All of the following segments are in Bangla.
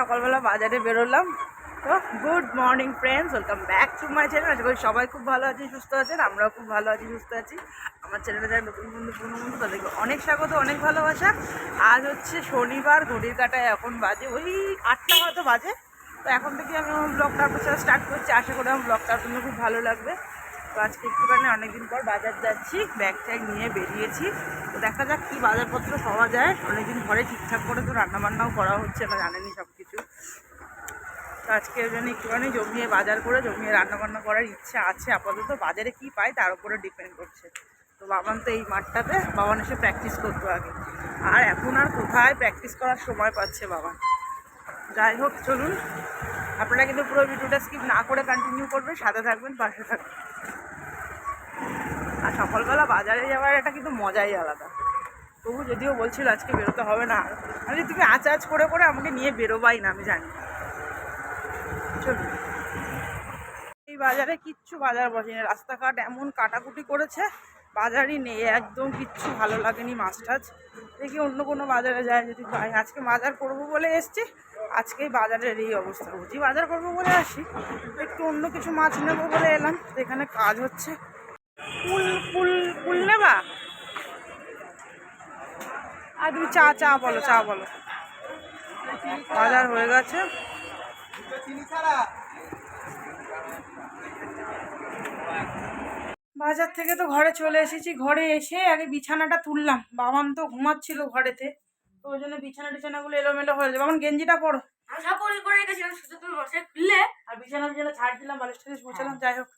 সকালবেলা বাজারে বেরোলাম। তো good morning friends, welcome back to my channel. আশা করি সবাই খুব ভালো আছেন, সুস্থ আছেন, আমরাও খুব ভালো আছি, সুস্থ আছি। আমার চ্যানেলে যারা নতুন বন্ধু, পুরনো বন্ধু, তাদেরকে অনেক স্বাগত, অনেক ভালোবাসা। আজ হচ্ছে শনিবার, ঘড়ির কাটায় এখন বাজে, ওই আটটা হয়তো বাজে। তো এখন থেকে আমি ব্লগটা আপনার সাথে স্টার্ট করছি। আশা করি আমার ব্লগটা আপনাদের খুব ভালো লাগবে। তো আজকে একটুখানি অনেকদিন পর বাজার যাচ্ছি ব্যাগ ট্যাগ নিয়ে বেরিয়েছি। তো দেখা যাক কী বাজারপত্র পাওয়া যায়। অনেকদিন ঘরে ঠিকঠাক করে তো রান্নাবান্নাও করা হচ্ছে না জানেনি সব কিছু তো আজকে ওই জন্য একটুখানি জমিয়ে বাজার করে, জমিয়ে রান্নাবান্না করার ইচ্ছা আছে। আপাতত বাজারে কি পাই তার উপরে ডিপেন্ড করছে। তো বাবান তো এই মাঠটাতে বাবান এসে প্র্যাকটিস করতো আগে। আর এখন আর কোথায় প্র্যাকটিস করার সময় পাচ্ছে বাবান যাই হোক, চলুন। আপনারা কিন্তু পুরো ভিডিওটা স্কিপ না করে কন্টিনিউ করবেন, সাথে থাকবেন, পাশে থাকবেন। আর সকালবেলা বাজারে যাওয়ার একটা কিন্তু মজাই আলাদা। তবু যদিও বলছিল আজকে বেরোতে হবে না। আমি তুমি আচ আচ করে করে আমাকে নিয়ে বেরোবাই না, আমি জানি চলুন। এই বাজারে কিচ্ছু বাজার বসেনি। রাস্তাঘাট এমন কাটাকুটি করেছে, বাজারই নেই, একদম কিচ্ছু ভালো লাগেনি মাছ টাছ দেখি অন্য কোনো বাজারে যায় যদি পাই। আজকে বাজার করব বলে এসছি, আজকেই বাজারের এই অবস্থা। বুঝি বাজার করব বলে আসি, একটু অন্য কিছু মাছ নেব বলে এলাম। এখানে কাজ হচ্ছে। বাজার থেকে তো ঘরে চলে এসেছি। ঘরে এসে আগে বিছানাটা তুললাম। বাবান তো ঘুমাচ্ছিল ঘরেতে। তো ওই জন্য বিছানা টিছানাগুলো এলোমেলো হয়ে যাবে বাবান, গেঞ্জিটা পরো। আর বিছানা বিছানা ছাড় দিলাম, বালিশ টালিশ যাই হোক।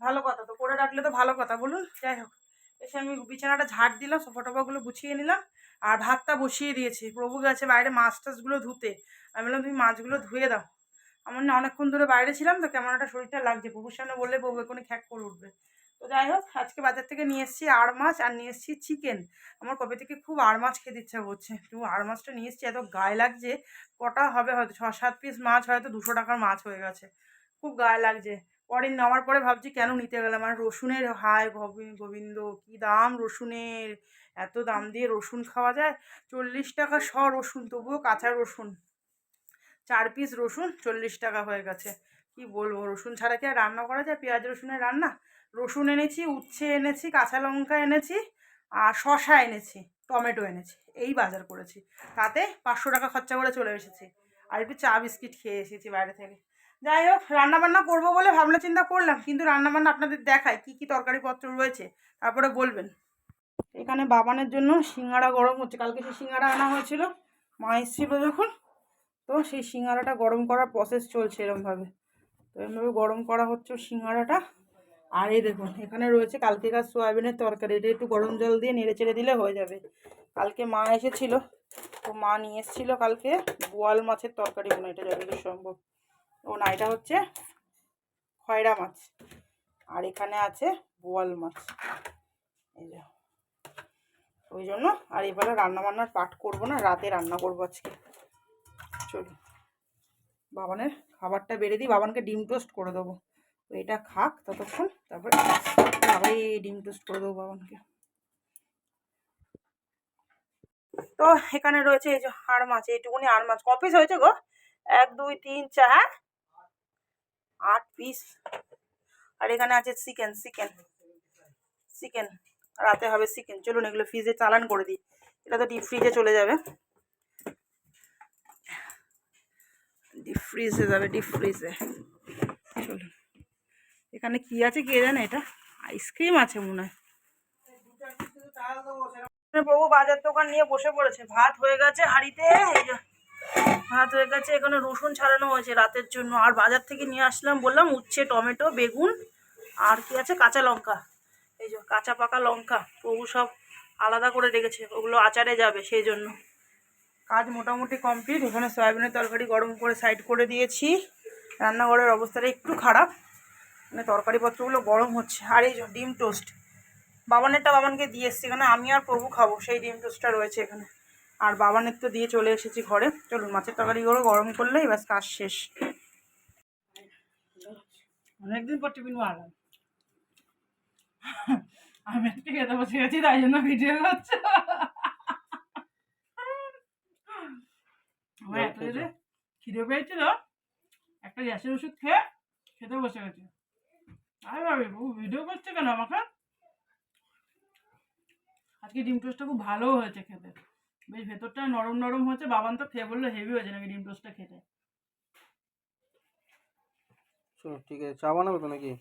ভালো কথা তো, করে রাখলে তো ভালো কথা, বলুন, যাই হোক। এসে আমি বিছানাটা ঝাড় দিলাম সোফা টোফাগুলো গুছিয়ে নিলাম, আর ভাতটা বসিয়ে দিয়েছি। প্রভু গেছে বাইরে মাছ টাছগুলো ধুতে। আমি বললাম, তুমি মাছগুলো ধুয়ে দাও। আমার না অনেকক্ষণ ধরে বাইরে ছিলাম, তো কেমন একটা শরীরটা লাগছে। প্রভুর সামনে বললে প্রভু এখনই খ্যাক করে উঠবে। তো যাই হোক, আজকে বাজার থেকে নিয়ে এসেছি আর মাছ, আর নিয়ে এসেছি চিকেন। আমার কবে থেকে খুব আর মাছ খেতে ইচ্ছা করছে। তো আর মাছটা নিয়ে এসেছি, এত গায়ে লাগছে, কটা হবে হয়তো ছ সাত পিস মাছ হয়তো দুশো টাকার মাছ হয়ে গেছে। খুব গায়ে লাগছে। পরে নেওয়ার পরে ভাবছি, কেন নিতে গেলাম? আর রসুনের, হায় গবি- গোবিন্দ, কি দাম রসুনের? এত দাম দিয়ে রসুন খাওয়া যায়? চল্লিশ টাকা শ রসুন, তবুও কাঁচা রসুন। চার পিস রসুন, চল্লিশ টাকা হয়ে গেছে। কি বলব, রসুন ছাড়া কি আর রান্না করা যায়? পেঁয়াজ রসুনের রান্না? রসুন এনেছি, উচ্ছে এনেছি, কাঁচা লঙ্কা এনেছি, আর শশা এনেছি, টমেটো এনেছি। এই বাজার করেছি। তাতে পাঁচশো টাকা খরচা করে চলে এসেছি। আর একটু চা বিস্কিট খেয়ে এসেছি বাইরে থেকে। যাই হোক, রান্নাবান্না করব বলে ভাবনা চিন্তা করলাম, কিন্তু রান্নাবান্না আপনাদের দেখায় কী কী তরকারিপত্র রয়েছে, তারপরে বলবেন। এখানে বাবানের জন্য সিঙ্গারা গরম হচ্ছে, কালকে সেই সিঙ্গারা আনা হয়েছিল, মা এসেছিল যখন, তো সেই সিঙ্গারাটা গরম করার প্রসেস চলছে এরমভাবে। তো এরমভাবে গরম করা হচ্ছে সিঙ্গারাটা, আর এই দেখুন, এখানে রয়েছে কালকেকার সোয়াবিনের তরকারি, এটা একটু গরম জল দিয়ে নেড়ে চেড়ে দিলে হয়ে যাবে। কালকে মা এসেছিল, তো মা নিয়ে এসেছিল কালকে বোয়াল মাছের তরকারি, মনে এটা যতদূর সম্ভব। ও না, এটা হচ্ছে খয়রা মাছ। আর এখানে আছে বোয়াল মাছ। এই যে। ওই জন্য আর এবারে রান্না বান্নার পাঠ করব না, রাতে রান্না করব আজকে। চলুন। বাবানের খাবারটা বেড়ে দিই, বাবানকে ডিম টোস্ট করে দেবো। তো এটা খাক ততক্ষণ, তারপরে আবার এই ডিম টোস্ট করে দেবো বাবানকে। তো এখানে রয়েছে এই যে হাড় মাছ, এইটুকুনি আর মাছ। ক পিস হয়েছে গো? এক, দুই, তিন, চার হ্যাঁ? আট পিস আর এখানে আছে চিকেন চিকেন চিকেন রাতে হবে চিকেন চলুন এগুলো ফ্রিজে চালান করে দিই। এটা তো ডিপ ফ্রিজে চলে যাবে। ডিপ ফ্রিজে যাবে ডিপ ফ্রিজে চলুন। এখানে কি আছে কে জানে এটা? আইসক্রিম আছে মনে হয়। প্রভু বাজার দোকান নিয়ে বসে পড়েছে। ভাত হয়ে গেছে হাঁড়িতে। ভাত হয়ে গেছে, এখানে রসুন ছাড়ানো হয়েছে রাতের জন্য। আর বাজার থেকে নিয়ে আসলাম, বললাম উচ্ছে, টমেটো, বেগুন, আর কি আছে? কাঁচা লঙ্কা। এই যে কাঁচা পাকা লঙ্কা, প্রভু সব আলাদা করে রেখেছে, ওগুলো আচারে যাবে সেই জন্য। কাজ মোটামুটি কমপ্লিট, এখানে সয়াবিনের তরকারি গরম করে সাইড করে দিয়েছি। রান্নাঘরের অবস্থাটা একটু খারাপ মানে তরকারিপত্রগুলো গরম হচ্ছে। আর এই যে ডিম টোস্ট বাবানেরটা বাবানকে দিয়ে এসেছি, এখানে আমি আর প্রভু খাব, সেই ডিম টোস্টটা রয়েছে এখানে। আর বাবানের তো দিয়ে চলে এসেছি ঘরে। চলুন মাছের তরকারি করে গরম করলেই ব্যাস কাজ শেষ। অনেকদিন পর টিফিন মারলাম আমি একটু খেতে বসে গেছি তাই জন্য ভিডিও করছে। আমার এত রে খিদে পেয়েছিল একটা গ্যাসের ওষুধ খেয়ে খেতে বসে গেছে। আরে ভাবি ও ভিডিও করছে কেন আমাকে? আজকে ডিম টোস্টটা খুব ভালো হয়েছে খেতে। বেশ ভেতরটা নরম নরম হয়েছে বাবান তো খেয়ে বলল হেভি হয়েছে নাকি ডিম টোস্টটা খেতে। চলো ঠিক আছে চা বানাবে তো নাকি?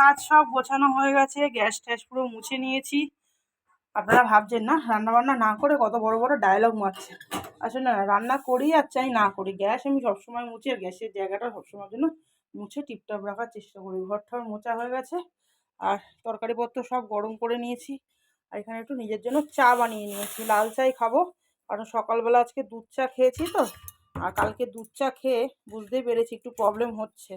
কাজ সব গোছানো হয়ে গেছে গ্যাস ট্যাস পুরো মুছে নিয়েছি। আপনারা ভাবছেন না রান্না বান্না না করে কত বড় বড় ডায়লগ মারছে। আসলে না রান্না করি আর চাই না করি। গ্যাস আমি সবসময় মুছি আর গ্যাসের জায়গাটা সবসময়ের জন্য মুছে টিপটাপ রাখার চেষ্টা করি। ঘরটার মোচা হয়ে গেছে। আর তরকারিপত্র সব গরম করে নিয়েছি। আর এখানে একটু নিজের জন্য চা বানিয়ে নিয়েছি। লাল চাই খাব, কারণ সকালবেলা আজকে দুধ চা খেয়েছি তো। আর কালকে দুধ চা খেয়ে বুঝতেই পেরেছি একটু প্রবলেম হচ্ছে।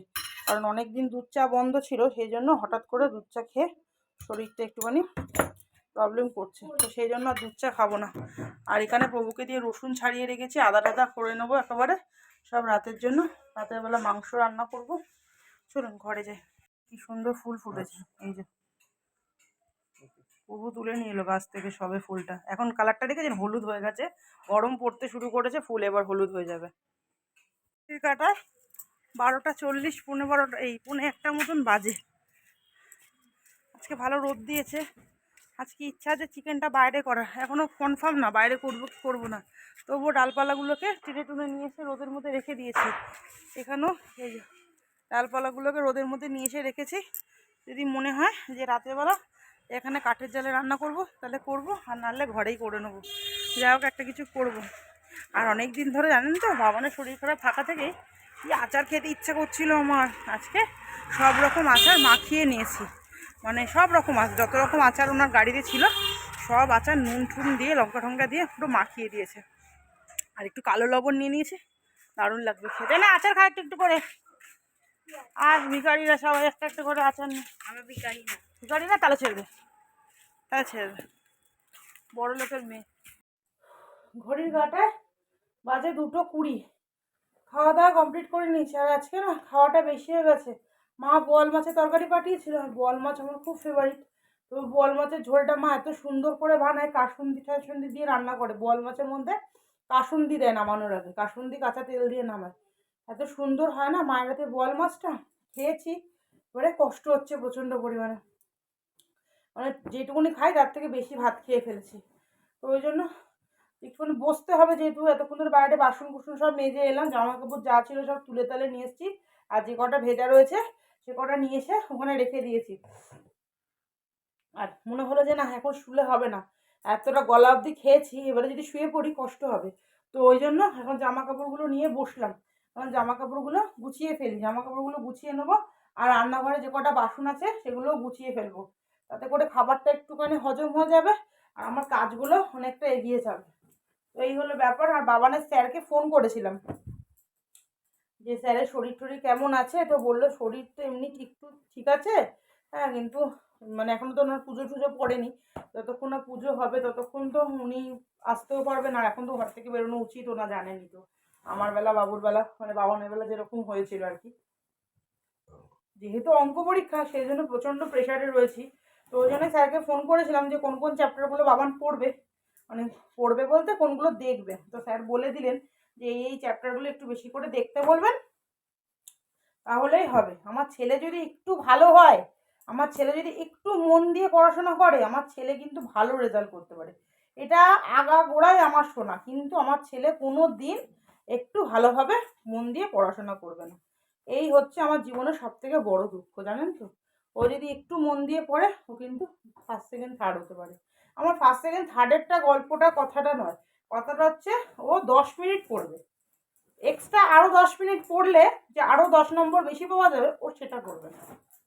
কারণ অনেক দিন দুধ চা বন্ধ ছিল সেই জন্য হঠাৎ করে দুধ চা খেয়ে শরীরটা একটুখানি প্রবলেম করছে। তো সেই জন্য আর দুধ চা খাব না। আর এখানে প্রভুকে দিয়ে রসুন ছাড়িয়ে রেখেছি আদা টাদা করে নেব একেবারে। সব রাতের জন্য। রাতের বেলা মাংস রান্না করব। চলুন ঘরে যাই। কি সুন্দর ফুল ফুটেছে। এই যে। প্রভু তুলে নিয়ে এলো গাছ থেকে সবে ফুলটা। এখন কালারটা দেখেছেন? হলুদ হয়ে গেছে। গরম পড়তে শুরু করেছে ফুল এবার হলুদ হয়ে যাবে। কাটা বারোটা চল্লিশ পৌনে বারোটা এই পৌনে একটা মতন বাজে। আজকে ভালো রোদ দিয়েছে। আজকে ইচ্ছা আছে চিকেনটা বাইরে করা এখনও কনফার্ম না বাইরে করব কি করব না। তবুও ডালপালাগুলোকে টেনে টুনে নিয়ে এসে রোদের মধ্যে রেখে দিয়েছি। এখানেও এই যে। ডালপালাগুলোকে রোদের মধ্যে নিয়ে এসে রেখেছি। যদি মনে হয় যে রাতেরবেলা এখানে কাঠের জালে রান্না করব, তাহলে করব, আর নাহলে ঘরেই করে নেব। যাই হোক, একটা কিছু করব। আর অনেক দিন ধরে জানেন তো, বাবানের শরীর খারাপ থাকা থেকে কি আচার খেতে ইচ্ছা করছিল আমার। আজকে সব রকম আচার মাখিয়ে নিয়েছি। মানে সব রকম আচার, যত রকম আচার ওনার গাড়িতে ছিল, সব আচার নুন টুন দিয়ে, লঙ্কা ঠঙ্কা দিয়ে পুরো মাখিয়ে দিয়েছে। আর একটু কালো লবণ নিয়ে নিয়েছে। দারুণ লাগবে খেতে। না, আচার খা একটু একটু করে। আর ভিকারিরা সবাই একটা একটা করে আচার নেই আমি বিকারি না। ভিকারি না তাহলে ছেড়ে দে তাহলে ছেড়ে বড় লোকের মেয়ে। ঘড়ির গাটায় বাজে দুটো কুড়ি। খাওয়া দাওয়া কমপ্লিট করে নিয়েছি। আর আজকে না খাওয়াটা বেশি হয়ে গেছে। মা বোয়াল মাছের তরকারি পাঠিয়েছিল। বোয়াল মাছ আমার খুব ফেভারিট তো বোয়াল মাছের ঝোলটা মা এত সুন্দর করে বানায় কাসুন্দি টাসুন্দি দিয়ে রান্না করে। বোয়াল মাছের মধ্যে কাসুন্দি দেয় নামানোর আগে। কাসুন্দি কাঁচা তেল দিয়ে নামায়। এত সুন্দর হয় না মায়ের হাতে বোয়াল মাছটা? খেয়েছি। এবারে কষ্ট হচ্ছে প্রচণ্ড পরিমাণে। মানে যেটুকুনি খাই তার থেকে বেশি ভাত খেয়ে ফেলেছি। তো ওই জন্য একটুখানি বসতে হবে যেহেতু এতক্ষণ ধরে বাইরে বাসন কুসন সব মেজে এলাম জামা কাপড় যা ছিল সব তুলে তালে নিয়ে এসেছি। আর যে কটা ভেজা রয়েছে সে কটা নিয়ে এসে ওখানে রেখে দিয়েছি। আর মনে হলো যে না, এখন শুলে হবে না। এতটা গলা অবধি খেয়েছি, এবারে যদি শুয়ে পড়ি কষ্ট হবে। তো ওই জন্য এখন জামা কাপড়গুলো নিয়ে বসলাম। এখন জামা কাপড়গুলো গুছিয়ে ফেলি। জামা কাপড়গুলো গুছিয়ে নেব আর রান্নাঘরে যে কটা বাসন আছে সেগুলোও গুছিয়ে ফেলব। তাতে করে খাবারটা একটুখানি হজম হয়ে যাবে আর আমার কাজগুলো অনেকটা এগিয়ে যাবে। তো এই হলো ব্যাপার। আর বাবানের স্যারকে ফোন করেছিলাম। যে স্যারের শরীর টরীর কেমন আছে? তো বলল, শরীর তো এমনি ঠিক ঠিক আছে। হ্যাঁ কিন্তু মানে এখনও তো ওনার পুজো টুজো পড়েনি। যতক্ষণ না পুজো হবে ততক্ষণ তো উনি আসতেও পারবেন। আর এখন তো ঘর থেকে বেরোনো উচিত, ওনা জানেনি তো। আমার বেলা, বাবুর বেলা মানে বাবানের বেলা যেরকম হয়েছিল আর কি। যেহেতু অঙ্ক পরীক্ষা, সেই জন্য প্রচণ্ড প্রেশারে রয়েছি। তো ওই জন্য স্যারকে ফোন করেছিলাম যে কোন কোন চ্যাপ্টারগুলো বাবান পড়বে মানে পড়বে বলতে কোনগুলো দেখবে। তো স্যার বলে দিলেন যে এই চ্যাপ্টারগুলো একটু বেশি করে দেখতে বলবেন, তাহলেই হবে। আমার ছেলে যদি একটু ভালো হয়, আমার ছেলে যদি একটু মন দিয়ে পড়াশোনা করে, আমার ছেলে কিন্তু ভালো রেজাল্ট করতে পারে। এটা আগা গোড়ায় আমার শোনা, কিন্তু আমার ছেলে কোনো দিন একটু ভালোভাবে মন দিয়ে পড়াশোনা করবে না। এই হচ্ছে আমার জীবনের সব থেকে বড় দুঃখ, জানেন তো? ও যদি একটু মন দিয়ে পড়ে, ও কিন্তু ফার্স্ট সেকেন্ড থার্ড হতে পারে। আমার ফার্স্ট সেকেন্ড থার্ডেরটা গল্পটা কথাটা নয়, কথাটা হচ্ছে ও দশ মিনিট পড়বে। এক্সট্রা আরও দশ মিনিট পড়লে যে আরও দশ নম্বর বেশি পাওয়া যাবে, ও সেটা করবে না।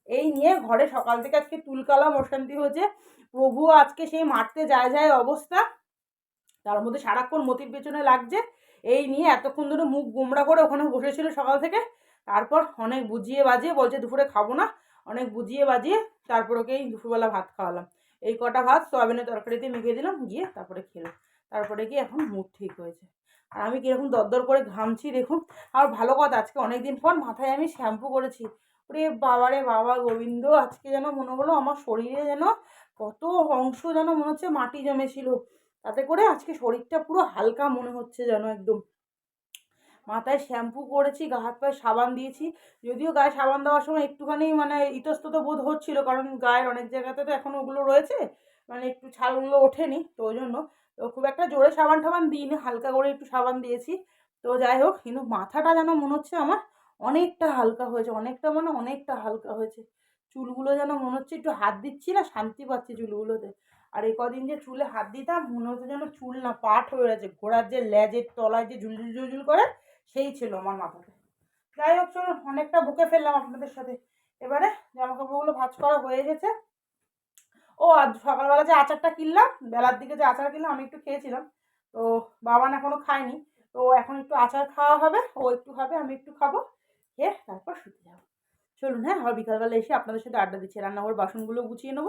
এই নিয়ে ঘরে সকাল থেকে আজকে তুলকালাম অশান্তি হয়েছে। প্রভু আজকে সেই মারতে যায় যায় অবস্থা। তার মধ্যে সারাক্ষণ মতির পেছনে লাগছে। এই নিয়ে এতক্ষণ ধরে মুখ গুমরা করে ওখানে বসেছিল সকাল থেকে। তারপর অনেক বুঝিয়ে বাজিয়ে বলছে, দুপুরে খাব না। অনেক বুঝিয়ে বাজিয়ে তারপর ওকেই দুপুরবেলা ভাত খাওয়ালাম। এই কটা ভাত সোয়াবিনের তরকারিতে মেখে দিলাম, গিয়ে তারপরে খেলাম। তারপরে গিয়ে এখন মুড ঠিক হয়েছে। আর আমি কীরকম দরদর করে ঘামছি, দেখুন। আর ভালো কথা, আজকে অনেক দিন পর মাথায় আমি শ্যাম্পু করেছি। ওরে বাবারে বাবা, গোবিন্দ, আজকে যেন মনে হলো আমার শরীরে যেন কত অংশ যেন মনে হচ্ছে মাটি জমেছিল। তাতে করে আজকে শরীরটা পুরো হালকা মনে হচ্ছে যেন একদম। মাথায় শ্যাম্পু করেছি, গা হাত পায়ে সাবান দিয়েছি। যদিও গায়ে সাবান দেওয়ার সময় একটুখানি মানে ইতস্তত বোধ হচ্ছিল, কারণ গায়ের অনেক জায়গাতে তো এখন ওগুলো রয়েছে। মানে একটু ছালগুলো ওঠেনি, তো ওই জন্য। তো খুব একটা জোরে সাবান টাবান দিইনি, হালকা করে একটু সাবান দিয়েছি। তো যাই হোক, কিন্তু মাথাটা যেন মনে হচ্ছে আমার অনেকটা হালকা হয়েছে, অনেকটা মানে অনেকটা হালকা হয়েছে। চুলগুলো যেন মনে হচ্ছে একটু হাত দিচ্ছি না, শান্তি পাচ্ছি চুলগুলোতে। আর এই কদিন যে চুলে হাত দিতাম, মনে হতো যেন চুল না পাট হয়ে গেছে। ঘোড়ার যে লেজের তলায় যে ঝুলঝুল ঝুলঝুল করে, সেই ছিল আমার মাথাতে। যাই হোক, চলুন, অনেকটা বুকে ফেললাম আপনাদের সাথে। এবারে জামা কাপড়গুলো ভাঁজ করা হয়ে গেছে। ও, আজ সকালবেলা যে আচারটা কিনলাম, বেলার দিকে যে আচার কিনলাম, আমি একটু খেয়েছিলাম। তো বাবান এখনও খায়নি। তো এখন একটু আচার খাওয়া হবে, ও একটু খাবে, আমি একটু খাব। খেয়ে তারপর শুতে যাব। চলুন হ্যাঁ আবার বিকালবেলা এসে আপনাদের সাথে আড্ডা দিচ্ছি। রান্নাঘর বাসনগুলো গুছিয়ে নেব।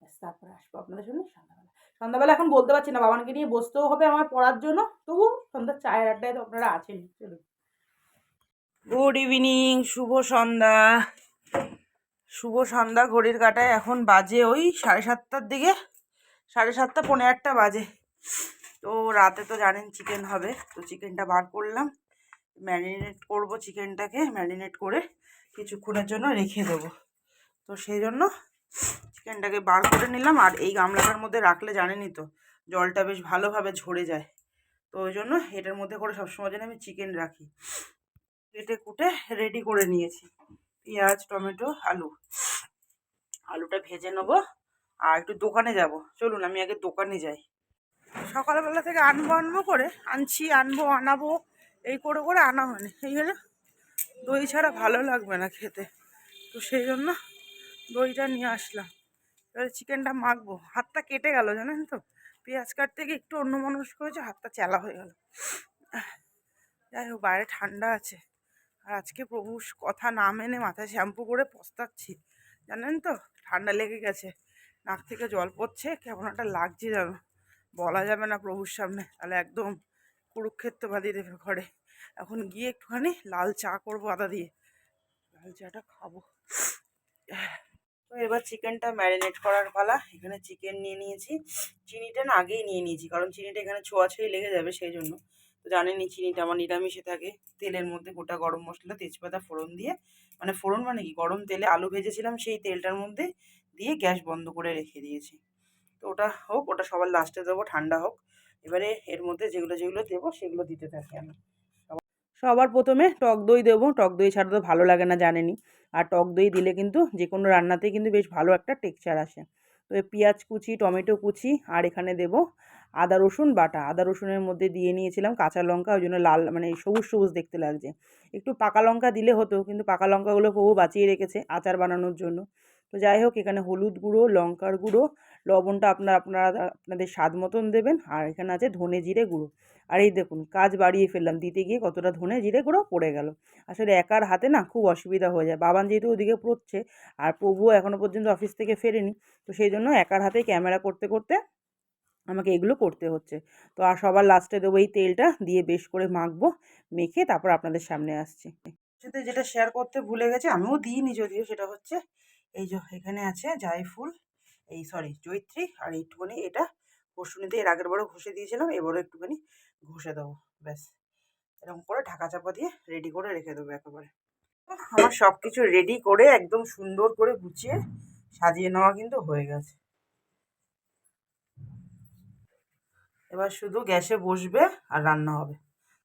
ব্যাস, তারপরে আসব আপনাদের সঙ্গে সন্ধ্যাবেলা। সন্ধ্যাবেলা এখন বলতে পারছি না বাবানকে নিয়ে বসতেও হবে আমার পড়ার জন্য। তবু সন্ধ্যার চায়ের আড্ডায় তো আপনারা আছেন, চলুন। গুড ইভিনিং শুভ সন্ধ্যা। শুভ সন্ধ্যা ঘড়ির কাটায় এখন বাজে ওই সাড়ে সাতটার দিকে। সাড়ে সাতটা, পৌনে আটটা বাজে। তো রাতে তো জানেন চিকেন হবে, তো চিকেনটা বার করলাম। ম্যারিনেট করব চিকেনটাকে ম্যারিনেট করে কিছুক্ষণের জন্য রেখে দেবো। তো সেই জন্য চিকেনটাকে বার করে নিলাম আর এই গামলাটার মধ্যে রাখলে জানেনই তো, জলটা বেশ ভালোভাবে ঝরে যায়। তো ওই জন্য এটার মধ্যে করে সবসময় যেন আমি চিকেন রাখি। কেটে কুটে রেডি করে নিয়েছি। পেঁয়াজ, টমেটো, আলু। আলুটা ভেজে নেব আর একটু দোকানে যাব। চলুন আমি আগে দোকানে যাই। সকালবেলা থেকে আনব আনব করে আনছি, আনব, আনাবো, এই করে করে আনা হয়নি। এই হলো দই ছাড়া ভালো লাগবে না খেতে। তো সেই জন্য দইটা নিয়ে আসলাম। এবারে চিকেনটা মাখবো। হাতটা কেটে গেল, জানেন তো? পেঁয়াজ কাটতে গিয়ে একটু অন্য মানুষ করেছে হাতটা চেলা হয়ে গেল। যাই হোক, বাইরে ঠান্ডা আছে। আর আজকে প্রভু কথা না মেনে মাথায় শ্যাম্পু করে পস্তাচ্ছি। জানেন তো? ঠান্ডা লেগে গেছে। নাক থেকে জল পড়ছে। কেমন একটা লাগছে যেন। বলা যাবে না প্রভুর সামনে। তাহলে একদম কুরুক্ষেত্র বাঁধিয়ে দেবে ঘরে। এখন গিয়ে একটুখানি লাল চা করব আদা দিয়ে। লাল চাটা খাব। তো এবার চিকেনটা ম্যারিনেট করার পালা। এখানে চিকেন নিয়ে নিয়েছি। চিনিটা না আগেই নিয়ে নিয়েছি, কারণ চিনিটা এখানে ছোঁয়াছুঁই লেগে যাবে সেই জন্য তো জানেনই চিনিটা, আমার নিরামিষে থাকে। তেলের মধ্যে গোটা গরম মশলা, তেজপাতা, ফোড়ন দিয়ে মানে ফোড়ন মানে কি? গরম তেলে আলু ভেজেছিলাম, সেই তেলটার মধ্যে দিয়ে গ্যাস বন্ধ করে রেখে দিয়েছি। তো ওটা হোক, ওটা সবার লাস্টে দেবো, ঠান্ডা হোক। এবারে এর মধ্যে যেগুলো যেগুলো দেবো, সেগুলো দিতে থাকি আমি। সবার প্রথমে টক দই দেবো। টক দই ছাড়া তো ভালো লাগে না, জানেনই। আর টক দই দিলে কিন্তু যে কোনো রান্নাতে কিন্তু বেশ ভালো একটা টেক্সচার আসে। তো পেঁয়াজ কুচি, টমেটো কুচি আর এখানে দেব আদা, রসুন, বাটা। আদা, রসুনের মধ্যে দিয়ে নিয়েছিলাম কাঁচা লঙ্কা, ওই জন্য লাল মানে সবুজ সবুজ দেখতে লাগছে। একটু পাকা লঙ্কা দিলে হতো, কিন্তু পাকা লঙ্কাগুলো প্রভু বাঁচিয়ে রেখেছে আচার বানানোর জন্য। তো যাই হোক, এখানে হলুদ গুঁড়ো, লঙ্কার গুঁড়ো লবণটা আপনার, আপনারা আপনাদের স্বাদ মতন দেবেন। আর এখানে আছে ধনে জিরে গুঁড়ো। আর এই দেখুন, কাজ বাড়িয়ে ফেললাম। দিতে গিয়ে কতটা ধনে জিরে গুঁড়ো পড়ে গেল। আসলে একার হাতে না খুব অসুবিধা হয়ে যায়। বাবান যেহেতু ওদিকে পড়ছে, আর প্রভুও এখনও পর্যন্ত অফিস থেকে ফেরেনি, তো সেই জন্য একার হাতে ক্যামেরা করতে করতে আমাকে এগুলো করতে হচ্ছে। তো আর সবার লাস্টে দেবো এই তেলটা, দিয়ে বেশ করে মাখবো, মেখে তারপর আপনাদের সামনে আসছি। যেটা শেয়ার করতে ভুলে গেছে, আমিও দিইনি যদিও, সেটা হচ্ছে এই যে এখানে আছে জায়ফুল। এই সরি জৈত্রী আর একটুখানি এটা কষুনিতে এর আগের বারও ঘষে দিয়েছিলাম এবারও একটুখানি ঘষে দেবো ব্যাস। এরকম করে ঢাকা চাপা দিয়ে রেডি করে রেখে দেবো একেবারে। আমার সব কিছু রেডি করে একদম সুন্দর করে গুছিয়ে সাজিয়ে নেওয়া কিন্তু হয়ে গেছে। এবার শুধু গ্যাসে বসবে আর রান্না হবে।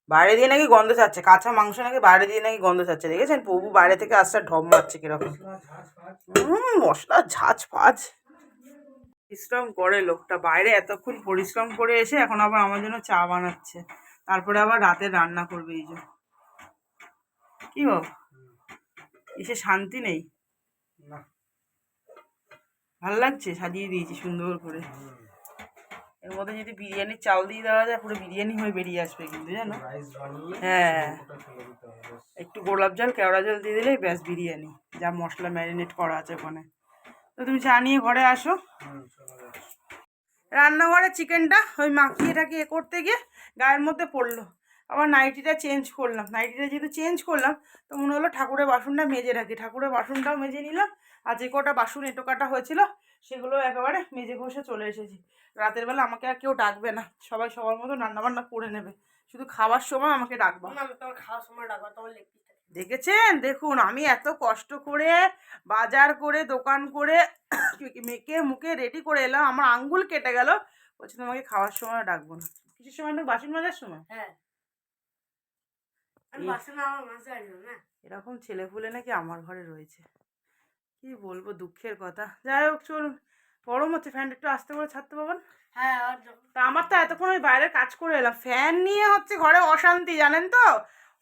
বাইরে দিয়ে নাকি গন্ধ ছাড়ছে কাঁচা মাংস নাকি বাইরে দিয়ে নাকি গন্ধ ছাড়ছে দেখেছেন? প্রভু বাইরে থেকে আসতে ঢপ মারছে কীরকম। মশলা ঝাঁজ ফাজ। পরিশ্রম করে লোকটা। বাইরে এতক্ষণ পরিশ্রম করে এসে এখন আবার আমার জন্য চা বানাচ্ছে। তারপরে আবার রাতে রান্না করবে এই যে। কি গো? এসে শান্তি নেই? ভালো লাগছে? সাজিয়ে দিয়েছি সুন্দর করে। এর মধ্যে যদি বিরিয়ানির চাল দিয়ে দেওয়া যায় পুরো বিরিয়ানি হয়ে বেরিয়ে আসবে কিন্তু জানো? হ্যাঁ। একটু গোলাপ জল কেওড়া জল দিয়ে দিলেই ব্যাস বিরিয়ানি। যা মশলা ম্যারিনেট করা আছে ওখানে। তো তুমি চা নিয়ে ঘরে আসো। রান্নাঘরে চিকেনটা ওই মাখিয়ে টাকিয়ে এ করতে গিয়ে গায়ের মধ্যে পড়ল। আবার নাইটিটা চেঞ্জ করলাম। নাইটিটা যেহেতু চেঞ্জ করলাম তো মনে হলো ঠাকুরের বাসনটা মেজে রাখি। ঠাকুরের বাসনটাও মেজে নিলাম। আর যে কটা বাসন এটো কাটা হয়েছিল সেগুলো একেবারে মেজে ঘষে চলে এসেছি। রাতের বেলা আমাকে আর কেউ ডাকবে না। সবাই সবার মতো রান্নাবান্না করে নেবে। শুধু খাওয়ার সময় আমাকে ডাকবা। না আমি তোমার খাওয়ার সময় ডাকবো তোমার দেখেছেন? দেখুন আমি এত কষ্ট করে বাজার করে দোকান করে মেকে মুখে রেডি করে এলাম আমার আঙ্গুল কেটে গেল। বলছে তোমাকে খাওয়ার সময় ডাকবো না। কিসের সময় না বাসন মাজার সময়? হ্যাঁ। এরকম ছেলেপুলে নাকি আমার ঘরে রয়েছে। কি বলব দুঃখের কথা। যাই হোক চলুন। গরম হচ্ছে ফ্যানটা একটু আসতে করে ছাড়তে পারবেন? হ্যাঁ তা আমার তো এতক্ষণ ওই বাইরের কাজ করে এলাম। ফ্যান নিয়ে হচ্ছে ঘরে অশান্তি জানেন তো?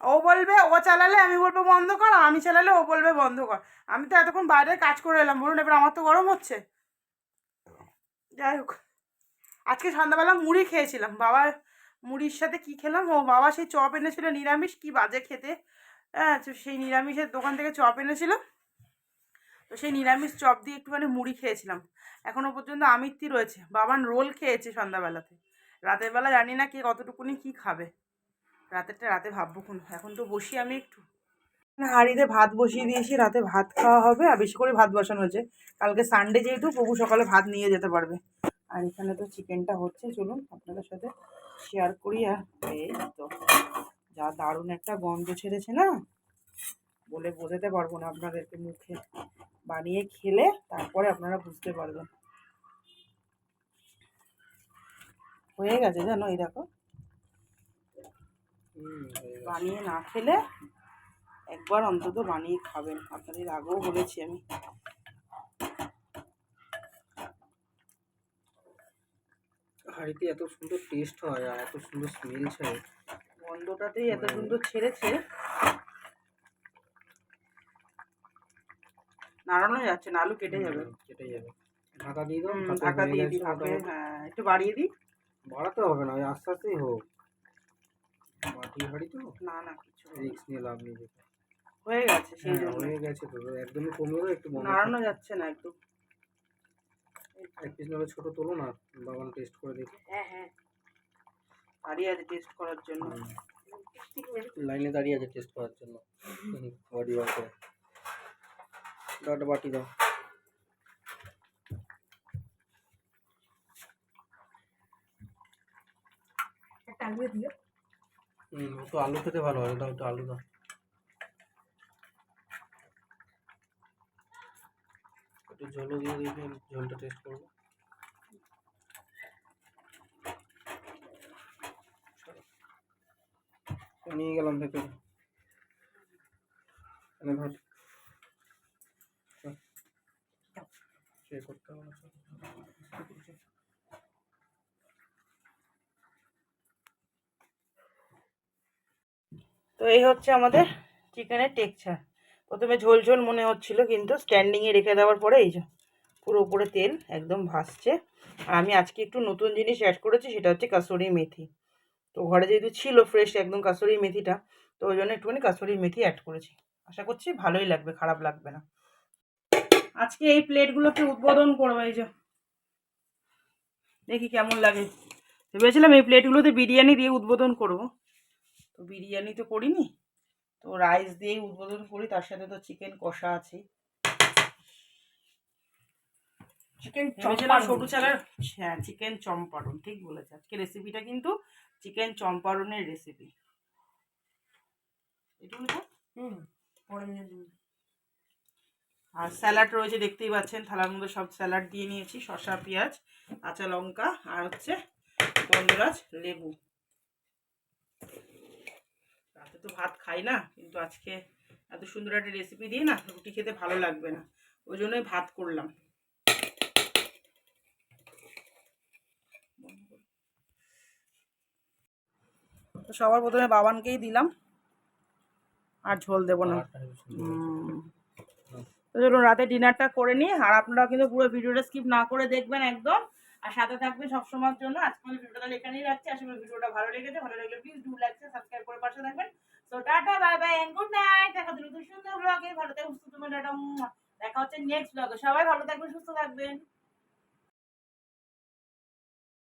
ও বলবে, ও চালালে আমি বলব বন্ধ কর আমি চালালে ও বলবে বন্ধ কর। আমি তো এতক্ষণ বাইরে কাজ করে এলাম, বলুন এবার আমার তো গরম হচ্ছে। যাই হোক, আজকে সন্ধ্যাবেলা মুড়ি খেয়েছিলাম। বাবা মুড়ির সাথে কি খেলাম? ও বাবা সেই চপ এনেছিল নিরামিষ, কি বাজে খেতে। হ্যাঁ তো সেই নিরামিষের দোকান থেকে চপ এনেছিল। তো সেই নিরামিষ চপ দিয়ে একটুখানি মুড়ি খেয়েছিলাম। এখনও পর্যন্ত আমিত্তি রয়েছে। বাবান রোল খেয়েছে সন্ধ্যাবেলাতে। রাতের বেলা জানি না কে কতটুকুনি কি খাবে। রাতেরটা রাতে ভাববো কোন, এখন তো বসি আমি একটু। হাঁড়িতে ভাত বসিয়ে দিয়েছি, রাতে ভাত খাওয়া হবে, আর বেশি করে ভাত বসানো হয়েছে। কালকে সানডে যেহেতু, প্রভু সকালে ভাত নিয়ে যেতে পারবে। আর এখানে তো চিকেনটা হচ্ছে, চলুন আপনাদের সাথে শেয়ার করি। আর এই তো, যা দারুণ একটা গন্ধ ছেড়েছে না? বলে বোঝাতে পারব না আপনাদেরকে মুখে। বানিয়ে খেলে তারপরে আপনারা বুঝতে পারবেন। হয়ে গেছে জানো, এই দেখো। বানিয়ে না খেলে একবার অন্তত বানিয়ে খাবেন। আপনাদের আগেও বলেছি আমি। হাঁড়িতে এত সুন্দর টেস্ট হয় আর এত সুন্দর স্মেল ছাড়ে গন্ধটাতেই এত সুন্দর ছেড়েছে। নাড়ানো যাচ্ছে না আলু কেটে যাবে। কেটে যাবে। ঢাকা দিয়ে দাও ঢাকা দিয়ে দিই। হ্যাঁ একটু বাড়িয়ে দিই। বাড়াতে হবে না আস্তে আস্তেই হোক। মাটি হাঁড়ি তো? না না কিছু। রিক্স নিয়ে লাভ নেই যেতে। হয়ে গেছে সেই হ্যাঁ, জন্য। হয়ে গেছে তো একদমই কমে গেলো একটু নাড়ানো যাচ্ছে না একটু। এক পিস নাহলে ছোটো তোলো না বাগান টেস্ট করে দেখি। হ্যাঁ হ্যাঁ। দাঁড়িয়ে আছে টেস্ট করার জন্য। লাইনে দাঁড়িয়ে আছে টেস্ট করার জন্য। বডি বার করে বাটি দাও। দিও। হুম, একটু আলু খেতে ভালো হয় দাও একটু আলু দাও। একটু ঝোলও দিয়ে দিই ঝোলটা টেস্ট করব। নিয়ে গেলাম ভেতরে। এনে ধর। করতে হবে না, চল। তো এই হচ্ছে আমাদের চিকেনের টেক্সচার প্রথমে ঝোল ঝোল মনে হচ্ছিল, কিন্তু স্ট্যান্ডিংয়ে রেখে দেওয়ার পরে এই যে পুরো উপরে তেল একদম ভাসছে। আর আমি আজকে একটু নতুন জিনিস অ্যাড করেছি, সেটা হচ্ছে কাসুরি মেথি। তো ঘরে যেহেতু ছিল ফ্রেশ একদম কাসুরি মেথিটা, তো ওই জন্য একটুখানি কাসুরি মেথি অ্যাড করেছি। আশা করছি ভালোই লাগবে, খারাপ লাগবে না। আজকে এই প্লেটগুলোকে উদ্বোধন করব, এই যে। দেখি কেমন লাগে। ভেবেছিলাম এই প্লেটগুলোতে বিরিয়ানি দিয়ে উদ্বোধন করব। তো বিরিয়ানি তো করিনি তো রাইস দিয়েই উদ্বোধন করি তার সাথে তো চিকেন কষা আছে। চিকেন সরু চালের হ্যাঁ চিকেন চম্পারণ ঠিক বলেছে। আজকে রেসিপিটা কিন্তু চিকেন চম্পারণের রেসিপি আর স্যালাড রয়েছে দেখতেই পাচ্ছেন থালার মধ্যে সব স্যালাড দিয়ে নিয়েছি শসা পেঁয়াজ কাঁচা লঙ্কা আর হচ্ছে গন্ধরাজ লেবু রাতে তো ভাত খাই না, কিন্তু আজকে এত সুন্দর একটা রেসিপি দিয়ে না রুটি খেতে ভালো লাগবে না, ওই জন্যই ভাত করলাম। তো সবার প্রথমে বাবানকেই দিলাম, আর ঝোল দেবো না। তো চলুন, রাতে ডিনারটা করে নিই, আর আপনারা কিন্তু পুরো ভিডিওটা স্কিপ না করে দেখবেন একদম। আর সাথে থাকবেন সবসময়ের জন্য। আজকে ভিডিওটা এখানেই রাখছি। করি ভিডিওটা ভালো লেগেছে। ভালো লাগলে প্লিজ ডু লাইক সাবস্ক্রাইব করে পাশে থাকবেন। তো tata bye bye and good night দেখা দিল সুন্দর ব্লগে ভালো থাকবেন, সুস্থ থাকবেন, টাটা দেখা হচ্ছে নেক্সট ব্লগে সবাই ভালো থাকবেন, সুস্থ থাকবেন।